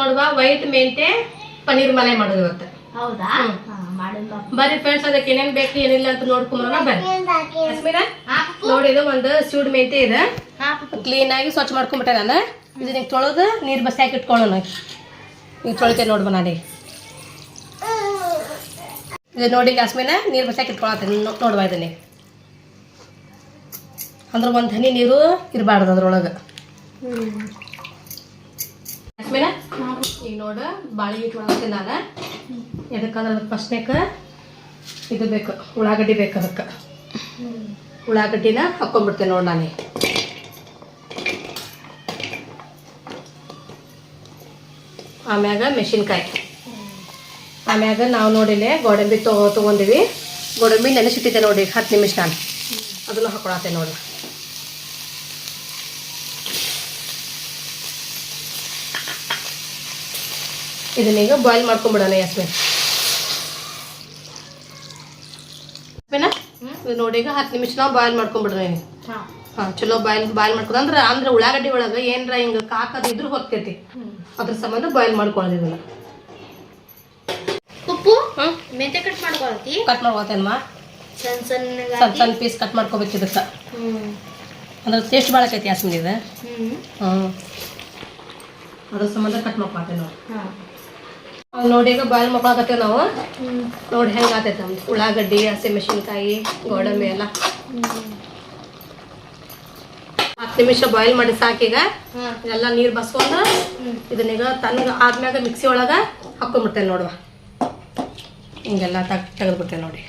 ನೋಡುವ ವೈಟ್ ಮೆಂತೆ ಪನ್ನೀರ್ ಮನೆ ಮಾಡೋದು ಇವತ್ತು. ಹೌದಾ. ಬರ್ರಿ ಫ್ರೆಂಡ್ಸ್ ಅದಕ್ಕೆ ಏನೇನ್ ಬೇಕು ಏನಿಲ್ಲ ಅಂತ ನೋಡ್ಕೊಂಬರೋಣ ಬರ್ರಿ. ನೋಡಿ ಇದು ಒಂದು ಸೂಡ್ ಮೆಂತೆ ಇದೆ. ಕ್ಲೀನ್ ಆಗಿ ಸ್ವಚ್ಛ ಮಾಡ್ಕೊಂಡ್ಬಿಟ್ಟೆ ನಾನು. ಇದು ನೀವು ತೊಳೆದು ನೀರು ಬಸ್ ಹಾಕಿ ಇಟ್ಕೊಳ್ಳೋಣ. ಈಗ ತೊಳಿತೇನೆ ನೋಡ್ಬ ನಾನೇ. ಇದು ನೋಡಿ ಜಾಸ್ಮಿನ ನೀರ್ ಬಸ್ ಹಾಕಿ ಇಟ್ಕೊಳತ್ತೇನೆ ನೋಡುವ ಇದನ್ನೇ. ಅಂದ್ರೆ ಒಂದು ಹನಿ ನೀರು ಇರಬಾರ್ದು ಅದ್ರೊಳಗೆ. ಪಪ್ಪು. ಈಗ ನೋಡ, ಬಾಳೆ ಹಿಟ್ಟು ಒಳಗೆ ನಾನು. ಎದಕ್ಕಂದ್ರೆ ಅದಕ್ಕೆ ಫಸ್ಟ್ನೇಕ ಇದು ಬೇಕು, ಉಳ್ಳಾಗಡ್ಡಿ ಬೇಕು ಅದಕ್ಕೆ. ಉಳ್ಳಾಗಡ್ಡಿನ ಹಾಕ್ಕೊಂಡ್ಬಿಡ್ತೇನೆ ನೋಡಿ ನಾನೇ. ಆಮ್ಯಾಗ ಮೆಣಸಿನ್ಕಾಯಿ. ಆಮ್ಯಾಗ ನಾವು ನೋಡಿಲ್ಲೇ ಗೋಡಂಬಿ ತಗೋ ತೊಗೊಂಡಿವಿ. ಗೋಡಂಬಿ ನೆನೆಸಿಟ್ಟಿದ್ದೆ ನೋಡಿ, ಹತ್ತು ನಿಮಿಷ ನಾನು. ಅದನ್ನು ಹಾಕೊಳತ್ತೆ ನೋಡಿ. ಇದನ್ನೀಗ ಬಾಯ್ಲ್ ಮಾಡ್ಕೊಂಬಿಡೋಣ ಯಸ್ಮಿನ್ ನೋಡಿ ಈಗ ಹತ್ತು ನಿಮಿಷ ನಾವು ಬಾಯ್ಲ್ ಮಾಡ್ಕೊಂಬಿಡ್ರಿ ಹಾ. ಹಾಂ ಚಲೋ ಬಾಯ್ಲ್ ಬಾಯ್ಲ್ ಮಾಡ್ಕೊಂಡು ಅಂದ್ರೆ ಅಂದ್ರೆ ಉಳ್ಳಾಗಡ್ಡಿ ಒಳಗೆ ಏನರ ಹಿಂಗೆ ಕಾಕದು ಇದ್ರೂ ಹೊತ್ತೈತಿ. ಅದ್ರ ಸಂಬಂಧ ಬಾಯ್ಲ್ ಮಾಡ್ಕೊಳ್ಳೋದು ಇದನ್ನ. ಉಪ್ಪು? ಮೆಂತೆ ಕಟ್ ಮಾಡ್ಕೊಳತಿ ಕಟ್ ಮಾಡ್ಕೋತೇನಮ್ಮ ಸಣ್ಣ ಸಣ್ಣ ಸಣ್ಣ ಸಣ್ಣ ಪೀಸ್ ಕಟ್ ಮಾಡ್ಕೋಬೇಕು ಇದಕ್ಕೆ. ಹ್ಮ್. ಅಂದ್ರೆ ಟೇಸ್ಟ್ ಭಾಳ ಆಕೈತಿ ಯಾಸ್ಮಿನ್ ಇದು. ಹ್ಮ್. ಹ್ಞೂ ಅದ್ರ ಸಂಬಂಧ ಕಟ್ ಮಾಡ್ಕೊಳ್ತೇನೆ ನಾವು ಹಾ. ನೋಡಿ ಈಗ ಬಾಯ್ಲ್ ಮಾಡ್ಕೊಳಕತ್ತೇವೆ ನಾವು. ನೋಡಿ ಹೆಂಗೆ ಆತೈತೆ ನಮ್ದು ಉಳ್ಳಾಗಡ್ಡಿ ಹಸಿಮೆಣಸಿನ್ಕಾಯಿ ಗೋಡಂಬಿ ಎಲ್ಲ. ಹತ್ತು ನಿಮಿಷ ಬಾಯ್ಲ್ ಮಾಡಿ ಸಾಕೀಗ. ಎಲ್ಲ ನೀರು ಬಸ್ಕೊಂಡು. ಇದನ್ನೀಗ ತಣ್ಣಗೆ ಆದ್ಮ್ಯಾಗ ಮಿಕ್ಸಿ ಒಳಗೆ ಹಾಕೊಂಡ್ಬಿಡ್ತೇನೆ ನೋಡುವ ಹಿಂಗೆಲ್ಲ ತಗ್ ತೆಗೆದ್ಬಿಡ್ತೇನೆ ನೋಡಿ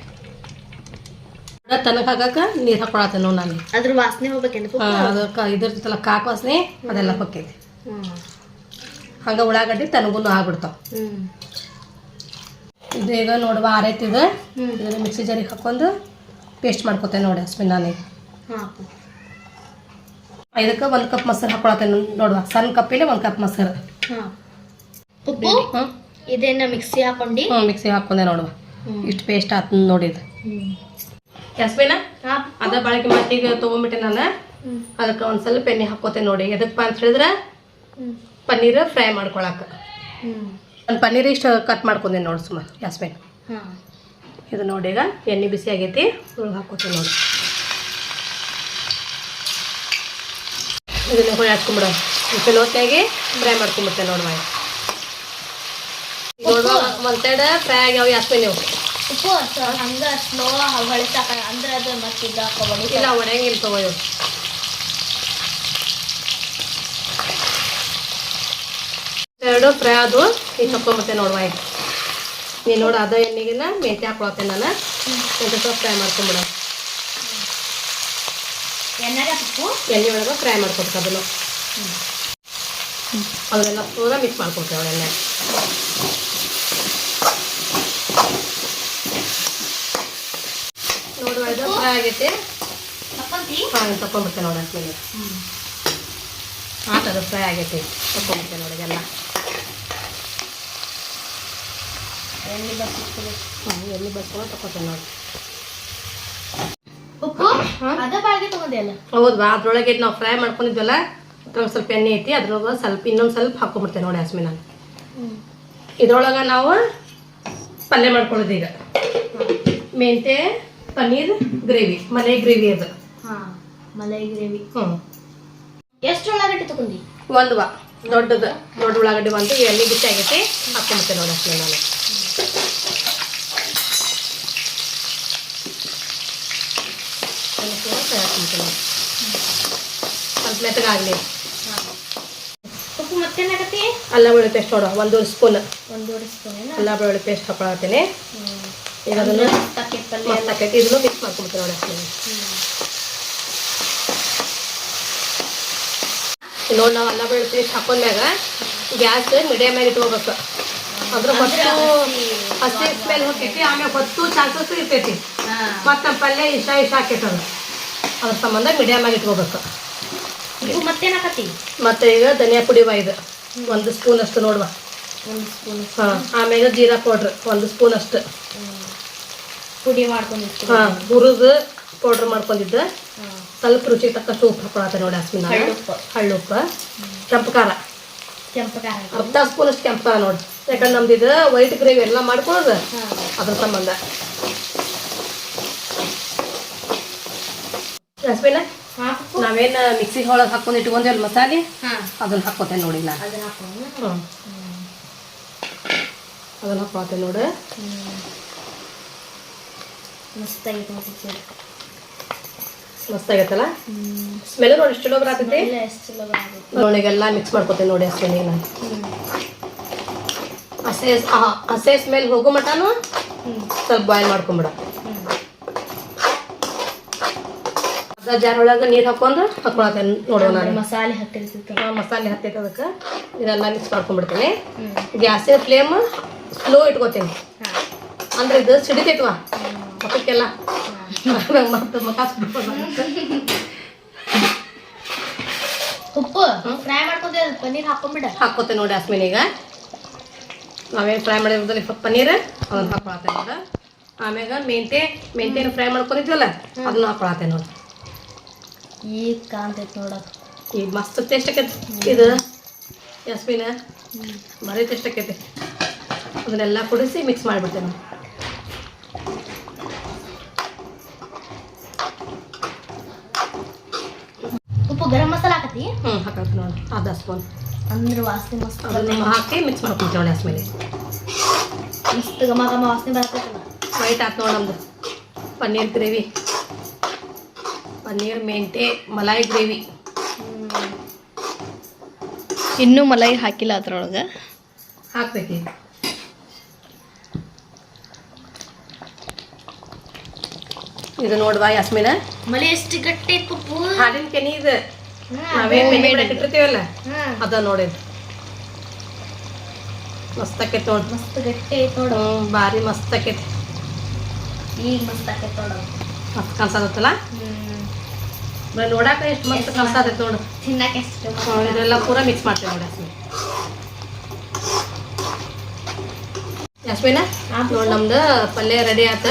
ತನಗೆ ಹಾಕಕ್ಕೆ ನೀರು ಹಾಕೊಳತ್ತೆ ನೋಡಿ ನಾನು ಅದ್ರ ವಾಸನೆ ಹೋಗ್ಬೇಕೇನು ಅದಕ್ಕೆ ಇದ್ರ ಜೊತೆ ಕಾಕು ವಾಸನೆ ಅದೆಲ್ಲ ಹೊಕ್ಕೈತಿ ಹ್ಮ್. ಹಂಗೆ ಉಳ್ಳಾಗಡ್ಡಿ ತನಗೂ ಆಗ್ಬಿಡ್ತಾವ. ಇದು ಈಗ ನೋಡುವ ಆರೈತಿದ ಇದನ್ನ ಮಿಕ್ಸಿ ಜಾರಿಗೆ ಹಾಕೊಂಡು ಪೇಸ್ಟ್ ಮಾಡ್ಕೊತೇನೆ ನೋಡಿ ಸ್ಪಿನ್ನಾನಿ. ಇದಕ್ಕೆ ಒಂದು ಕಪ್ ಮೊಸರು ಹಾಕೊಳತ್ತೇನೆ ನೋಡುವ. ಸಣ್ಣ ಕಪ್ಪಿಲೆ ಒಂದು ಕಪ್ ಮೊಸರು. ಇದನ್ನ ಮಿಕ್ಸಿ ಹಾಕೊಂಡು? ಹ್ಞೂ ಮಿಕ್ಸಿ ಹಾಕೊಂಡೆ ನೋಡುವ. ಇಷ್ಟು ಪೇಸ್ಟ್ ಆತನ ನೋಡಿ ಇದು. ಯಸ್ಮಿನ ಅದ ಬಳಕೆ ಮಟ್ಟಿಗೆ ತೊಗೊಂಬಿಟ್ಟೆ ನಾನು. ಅದಕ್ಕೆ ಒಂದು ಸ್ವಲ್ಪ ಎಣ್ಣೆ ಹಾಕೋತೇನೆ ನೋಡಿ. ಎದಕ್ಕೆ ಅಂತ ಹೇಳಿದ್ರೆ. ಪನ್ನೀರ್ ಫ್ರೈ ಮಾಡ್ಕೊಳಕ್ಕೆ. ಒಂದು ಪನ್ನೀರ್ ಇಷ್ಟು ಕಟ್ ಮಾಡ್ಕೊಂಡೆ ನೋಡಿ ಸುಮ್ಮ ಯಾಸ್ಮಿನ್. ಇದು ನೋಡಿ ಈಗ ಎಣ್ಣೆ ಬಿಸಿ ಆಗೈತಿ ಒಳಗೆ ಹಾಕೋತೀನಿ ನೋಡಿ. ಇದನ್ನ ಹೊಳೆ ಹಾಕ್ಕೊಂಬಿಡೋ ಚಲೋ ಹೊತ್ತಾಗಿ ಫ್ರೈ ಮಾಡ್ಕೊಂಬಿಡ್ತೇನೆ ನೋಡಿ ಮಾಡಿ ನೋಡುವ ಒಂದು ಸೈಡ್ ಫ್ರೈ ಆಗ್ಯಾವ ಯಾಸ್ಮಿನ್ ನೀವು. ಉಪ್ಪು ಹಂಗ ಸ್ಲೋ ಹೊಳಿತಾಕ ಅಂದ್ರೆ ಅದು ಮತ್ತೆ ಇದು ಹಾಕೋಬೇಡಿ. ಇಲ್ಲ ಒಣಗಿಲ್ಲ ತಗೋ ಎರಡು ಫ್ರೈ ಅದು ಈಗ ಹಾಕ್ಕೊಂಬಿಡ್ತೇನೆ ನೋಡುವ ನೀನು ನೋಡು ಅದ ಎಣ್ಣೆಗೆಲ್ಲ ಮೆಂತ್ಯ ಹಾಕೊಳತ್ತೇನೆ ನಾನು. ಮೆಂತ್ಯ ಸ್ವಲ್ಪ ಫ್ರೈ ಮಾಡ್ಕೊಂಬಿಡ ಎಣ್ಣೆ ಒಳಗೆ ಫ್ರೈ ಮಾಡ್ಕೊಬೇಕು ಅದನ್ನು. ಅದನ್ನೆಲ್ಲ ಪೂರ ಮಿಕ್ಸ್ ಮಾಡ್ಕೊಡ್ತೇವೆ ಅವಳೆಲ್ಲ ನೋಡುವ ಇದು ಫ್ರೈ ಆಗೈತಿ. ಹಾಂ ತಕೊಂಡ್ಬಿಡ್ತೇನೆ ನೋಡಿ ಹಾಕ್ತೀನಿ ಆತ ಅದು ಫ್ರೈ ಆಗೈತೆ. ತಕೊಂಡ್ಬಿಡ್ತೇನೆ ನೋಡಿ ಇದೆಲ್ಲ. ಎಣ್ಣೆ ಬರ್ತಿತ್ತು ಹಾಂ ಎಣ್ಣೆ ತಕೊತೇನೆ ನೋಡಿ. ಉಪ್ಪು? ಅದ ಬಾಳ್ಗೆ ತಗೊಂಡೆ ಅಲ್ಲ ಹೌದಾ ಅದ್ರೊಳಗೆ ನಾವು ಫ್ರೈ ಮಾಡ್ಕೊಂಡಿದ್ವಲ್ಲ ಅದ್ರೊಳಗೆ ಸ್ವಲ್ಪ ಎಣ್ಣೆ ಐತಿ ಅದ್ರೊಳಗೆ ಸ್ವಲ್ಪ ಇನ್ನೊಂದು ಸ್ವಲ್ಪ ಹಾಕೊಂಡ್ಬಿಡ್ತೇನೆ ನೋಡಿ ಹಸ್ಮಿ ನಾನು ಇದ್ರೊಳಗೆ ನಾವು ಪಲ್ಯ ಮಾಡ್ಕೊಳ್ಳೋದು ಈಗ. ಮೆಂತೆ ಪನ್ನೀರ್ ಗ್ರೇವಿ ಮನೆ ಗ್ರೇವಿ ಅದು. ಮಲೈ ಗ್ರೇವಿ. ಹ್ಞೂ ಎಷ್ಟು ಉಳ್ಳಾಗಡ್ಡಿ ತಗೊಂಡಿ? ಒಂದು ವಾ ದೊಡ್ಡದು ದೊಡ್ಡ ಉಳ್ಳಾಗಡ್ಡಿ ಒಂದು ಎಣ್ಣೆ ಬಿಟ್ಟಾಗೈತಿ ಆಗೈತಿ ಹಾಕೊಂಡ್ಬಿಡ್ತೇನೆ ನೋಡಿ ಅಷ್ಟೇ ನಾನು. ಸ್ವಲ್ಪ ಮೆತ್ತಗಾಗಲಿ ಉಪ್ಪು ಮತ್ತೇನಾಗತ್ತಿ ಅಲ್ಲ ಬೆಳ್ಳುಳ್ಳಿ ಪೇಸ್ಟ್ ನೋಡುವ ಒಂದೂವರೆ ಸ್ಪೂನ್ ಒಂದೂವರೆ ಸ್ಪೂನ್ ಅಲ್ಲ ಬೆಳ್ಳುಳ್ಳಿ ಪೇಸ್ಟ್ ಹಾಕೊಳತ್ತೀನಿ. ಈಗ ಅದನ್ನು ಇದನ್ನು ಮಿಕ್ಸ್ ಮಾಡ್ಕೊಂಬಿಡ್ತೀನಿ ನೋಡಿ ನೋಡಿ ನಾವು ಅಲ್ಲ ಬೆಳ್ಳುಳ್ಳಿ ಪೇಸ್ಟ್ ಹಾಕೊಂಡ್ಮ್ಯಾಗ ಗ್ಯಾಸ್ ಮೀಡಿಯಮ್ ಆಗಿ ಇಟ್ಕೋಬೇಕು. ಅಂದ್ರೆ ಹೊತ್ತು ಹಸಿ ಮೇಲೆ ಹೋಗ್ತೈತಿ ಆಮೇಲೆ ಹೊತ್ತು ಚಾನ್ಸಸ್ ಇರ್ತೈತಿ. ಮತ್ತು ನಮ್ಮ ಪಲ್ಯ ಇಷ್ಟ ಇಷ್ಟ ಆಕೈತೆ ಅದು. ಅದ್ರ ಸಂಬಂಧ ಮೀಡಿಯಮ್ ಆಗಿ ಇಟ್ಕೋಬೇಕು. ಉಪ್ಪು ಮತ್ತೆ ಮತ್ತು ಈಗ ಧನಿಯಾ ಪುಡಿ ಇದು. ಒಂದು ಸ್ಪೂನ್ ಅಷ್ಟು ನೋಡುವ. ಒಂದು ಸ್ಪೂನ್ ಹಾಂ ಆಮೇಲೆ ಜೀರಾ ಪೌಡ್ರ್ ಒಂದು ಸ್ಪೂನ್ ಅಷ್ಟು. ಪುಡಿ ಮಾಡ್ಕೊಂಡಿರ್ತೀವಿ ಹಾಂ ಹುರಿದು ಪೌಡ್ರ್ ಮಾಡ್ಕೊಂಡಿದ್ದೆ. ಸ್ವಲ್ಪ ರುಚಿ ತಕ್ಕಷ್ಟು ಉಪ್ಪು ಹಾಕೊಳತ್ತೆ ನೋಡಿ ಹಸ್ಮಿನ ಹಳ್ಳುಪ್ಪು. ಕೆಂಪು ಖಾರ. ಕೆಂಪು ಖಾರ ಅರ್ಧ ಸ್ಪೂನ್ ಅಷ್ಟು ಕೆಂಪ ನೋಡಿ. ಯಾಕಂದ್ರೆ ನಮ್ದು ಇದು ವೈಟ್ ಗ್ರೇವಿ ಎಲ್ಲ ಮಾಡ್ಕೊಳ್ಳೋದು ಅದ್ರ ಸಂಬಂಧ. ನಾವೇನ ನಾವೇನು ಮಿಕ್ಸಿಗೆ ಒಳಗೆ ಹಾಕೊಂಡು ಇಟ್ಕೊಂಡೇವಲ್ಲ ಮಸಾಲೆ? ಹಾಂ. ಅದನ್ನ ಹಾಕೋತೇನೆ ನೋಡಿ ನಾನು ಅದನ್ನ ಹಾಕೋತೇನೆ ನೋಡಿ. ಮಸ್ತ್ ಆಗೈತೆ ಮತ್ತೆ ಸ್ಮೆಲ್ ನೋಡಿ ಎಷ್ಟು ಚಲೋ ಬರತೈತಿ? ನೋಡಿಗೆಲ್ಲ ಮಿಕ್ಸ್ ಮಾಡ್ಕೋತೇನೆ ನೋಡಿ ಅಷ್ಟೇ ನಾನು. ಹಸೆ ಹಸೆ ಸ್ಮೆಲ್ ಹೋಗೋ ಮಟನು ಸ್ವಲ್ಪ ಬಾಯ್ಲ್ ಮಾಡ್ಕೊಂಬಿಡ. ಅರ್ಧ ಜಾರ್ ಒಳಗೆ ನೀರು ಹಾಕೊಂಡು ಹಾಕೊಳತೇನೆ ನೋಡೋಣ ಮಸಾಲೆ ಹತ್ತಿರ್ತೈತೆ ಆ, ಮಸಾಲೆ ಹತ್ತೈತೆ ಅದಕ್ಕೆ ಇದೆಲ್ಲ ಮಿಕ್ಸ್ ಮಾಡ್ಕೊಂಡ್ಬಿಡ್ತೀನಿ ಗ್ಯಾಸಿನ ಫ್ಲೇಮ್ ಸ್ಲೋ ಇಟ್ಕೋತೀನಿ. ಅಂದ್ರೆ ಇದು ಸಿಡಿತೈತವ? ಮಕ್ಕಕ್ಕೆಲ್ಲ. ಮತ್ತೆ ಉಪ್ಪು ಫ್ರೈ ಮಾಡ್ಕೊಂಡೆ ಪನ್ನೀರ್ ಹಾಕೊಂಡ್ಬಿಡ ಹಾಕೋತೇನೆ ನೋಡಿ ಅಸ್ಮಿನ್ ಈಗ. ನಾವೇನು ಫ್ರೈ ಮಾಡಿರೋದ್ರಲ್ಲಿ ಸ್ವಲ್ಪ ಪನ್ನೀರ್ ಅದನ್ನ ಹಾಕೊಳತ್ತೆ ನೋಡಿ. ಆಮ್ಯಾಗ ಮೆಂತೆ ಮೆಂತೆನ ಫ್ರೈ ಮಾಡ್ಕೊಂಡಿದ್ವಲ್ಲ ಅದನ್ನ ಹಾಕೊಳತ್ತೇನೆ ನೋಡಿ. ಈಗ ಕಾಣ್ತೈತೆ ನೋಡಕ್ ಈಗ ಮಸ್ತ್ ಟೇಸ್ಟ್ ಆಕೈತಿ. ಇದು ಯಸ್ಮಿನ? ಬರೀ ಟೇಸ್ಟ್ ಆಕೈತಿ. ಅದನ್ನೆಲ್ಲ ಕುಡಿಸಿ ಮಿಕ್ಸ್ ಮಾಡಿಬಿಡ್ತೇನೆ ಉಪ್ಪು ಗರಂ ಮಸಾಲ ಹಾಕತಿ ಹ್ಞೂ ಹಾಕತ್ತೆ ನೋಡಿ. ಅರ್ಧ ಸ್ಪೂನ್ ಅಂದ್ರೆ ವಾಸನೆ ಮಸ್ತ್ ಅದನ್ನ ಹಾಕಿ ಮಿಕ್ಸ್ ಮಾಡ್ಕೊಂತೀವಿ ನೋಡಿ ಅಸ್ಮಿನಿ ಮಸ್ತ್ ಘಮ ಘಮ ವಾಸನೆ ಬರ್ತೈತಲ್ಲ ವೈಟ್ ಆಯ್ತು ನೋಡಿ ನಮ್ದು. ಪನ್ನೀರ್ ಗ್ರೇವಿ. ಪನ್ನೀರ್ ಮೆಂತೆ ಮಲಾಯಿ ಗ್ರೇವಿ. ಇನ್ನೂ ಮಲೈ ಹಾಕಿಲ್ಲ ಅದ್ರೊಳಗೆ. ಹಾಕ್ಬೇಕು. ಇದು ನೋಡ್ವಾ ಯಾಸ್ಮಿನ ಮಲೆ. ಎಷ್ಟು ಗಟ್ಟಿ ಪಪ್ಪು. ಹಾಲಿನ ಕೆನಿ ಇದು. ನಾವೇನ್ ಬೆಣ್ಣೆ ಬಿಡಕ್ ಇಟ್ಟಿರ್ತೀವಲ್ಲ ಅದ ನೋಡಿ. ಮಸ್ತ್ ಆಕೈತಿ ನೋಡಿ ಮಸ್ತ್ ಗಟ್ಟಿ ಐತ್ ನೋಡು ಭಾರಿ ಮಸ್ತ್ ಆಕೈತಿ ಈಗ ಮಸ್ತ್ ಆಕೈತ್ ನೋಡು ಮಸ್ತ್ ಕನ್ಸತ್ತಲ್ಲ ಬರೀ ನೋಡಾಕ ಎಷ್ಟು ಮಸ್ತ್ ಕನ್ಸತೈತಿ ನೋಡು. ತಿನ್ನಕ್ಕೆ ಎಷ್ಟು ಇದೆಲ್ಲ ಪೂರ ಮಿಕ್ಸ್ ಮಾಡ್ತೇವೆ ನೋಡಿ ಯಾಸ್ಮಿನ. ಹಾ, ನೋಡಿ ನಮ್ದು ಪಲ್ಯ ರೆಡಿ ಆತ.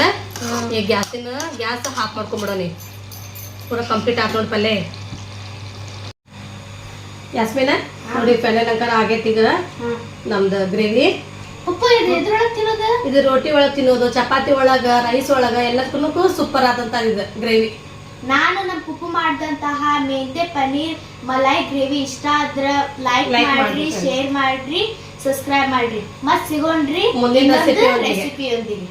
ಈ ಗ್ಯಾಸಿನ ಗ್ಯಾಸ್ ಹಾಕಿ ಮಾಡ್ಕೊಂಬಿಡೋಣ ಪೂರ ಕಂಪ್ಲೀಟ್ ಆತ ನೋಡಿ ಪಲ್ಯ. ಯಾಸ್ಮಿನ ನೋಡಿ ಪಲ್ಯ ನಂಕರ ಆಗೈತಿ ಈಗ ನಮ್ದು ಗ್ರೇವಿ. ಕುಪ್ಪು ಇದು ರೋಟಿ ಒಳಗೆ ತಿನ್ನೋದು ಚಪಾತಿ ಒಳಗ ರೈಸ್ ಒಳಗ ಎಲ್ಲದಕ್ಕೂ ಸೂಪರ್ ಆದಂತ ಇದು ಗ್ರೇವಿ. ನಾನು ನಮ್ಮ ಪುಪ್ಪು ಮಾಡಿದಂತಹ ಮೆಂತೆ ಪನ್ನೀರ್ ಮಲೈ ಗ್ರೇವಿ ಇಷ್ಟ ಆದ್ರ ಲೈಕ್ ಮಾಡ್ರಿ ಶೇರ್ ಮಾಡ್ರಿ ಸಬ್ಸ್ಕ್ರೈಬ್ ಮಾಡ್ರಿ. ಮತ್ ಸಿಗೋಣ್ರಿ. ಮುಂದಿನ ರೆಸಿಪಿ ಯೊಂದಿಗೆ. ರೆಸಿಪಿಯೊಂದಿಗೆ